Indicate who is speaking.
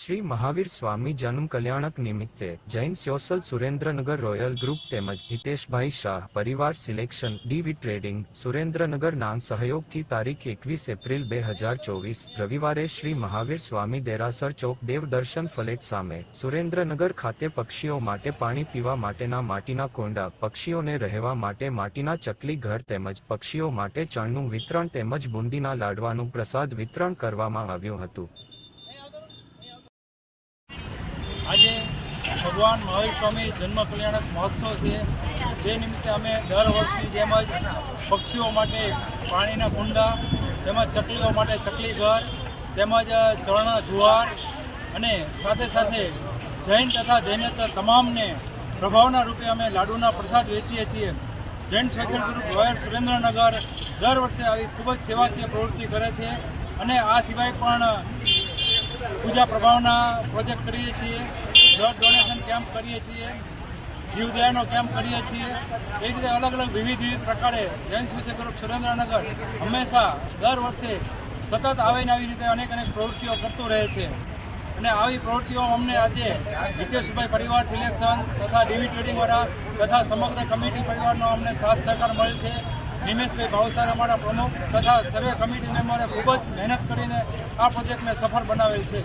Speaker 1: શ્રી મહાવીર સ્વામી જન્મ કલ્યાણક નિમિત્તે Jain social Surendranagar royal group તેમજ હિતેશભાઈ શાહ પરિવાર સિલેક્શન ડીવી ટ્રેડિંગ સુરેન્દ્રનગર નામ સહયોગથી તારીખ એકવીસ એપ્રિલ બે હજાર ચોવીસ રવિવારે શ્રી મહાવીર સ્વામી દેરાસર ચોક દેવદર્શન ફલેટ સામે સુરેન્દ્રનગર ખાતે પક્ષીઓ માટે પાણી પીવા માટેના માટીના કોંડા, પક્ષીઓને રહેવા માટે માટીના ચકલી ઘર તેમજ પક્ષીઓ માટે ચણનું વિતરણ તેમજ બુંદીના લાડવાનું પ્રસાદ વિતરણ કરવામાં આવ્યું હતું.
Speaker 2: આજે ભગવાન મહાવીર સ્વામી જન્મ કલ્યાણક મહોત્સવ છે. જે નિમિત્તે અમે દર વર્ષની જેમ જ પક્ષીઓ માટે પાણીના કુંડા, તેમજ ચકલીઓ માટે ચકલી ઘર, તેમજ ચણા જુવાર અને સાથે સાથે જૈન તથા જૈનેતર તમામને પ્રભાવના રૂપે અમે લાડુના પ્રસાદ વેચીએ છીએ. જૈન શૈક્ષણ ગુરુ રોયલ સુરેન્દ્રનગર દર વર્ષે આવી ખૂબ જ સેવાકીય પ્રવૃત્તિ કરે છે. અને આ સિવાય પણ પૂજા પ્રભાવના પ્રોજેક્ટ કરીએ છીએ. બ્લડ ડોનેશન કેમ્પ કરીએ છીએ. જીવદયાનો કેમ્પ કરીએ છીએ. એ રીતે અલગ અલગ વિવિધ વિવિધ પ્રકારે જૈન સોશિયલ ગ્રુપ સુરેન્દ્રનગર હંમેશા દર વર્ષે સતત આવીને આવી રીતે અનેક અનેક પ્રવૃત્તિઓ કરતું રહે છે. અને આવી પ્રવૃત્તિઓ અમને આજે હિતેશભાઈ પરિવાર સિલેક્શન તથા ડીવી ટ્રેડિંગવાળા તથા સમગ્ર કમિટી પરિવારનો અમને સાથ સહકાર મળે છે. નિમેશભાઈ ભાવસાર અમારા પ્રમુખ તથા સર્વે કમિટીને અમારે ખૂબ જ મહેનત કરીને આ પ્રોજેક્ટને સફળ બનાવેલ છે.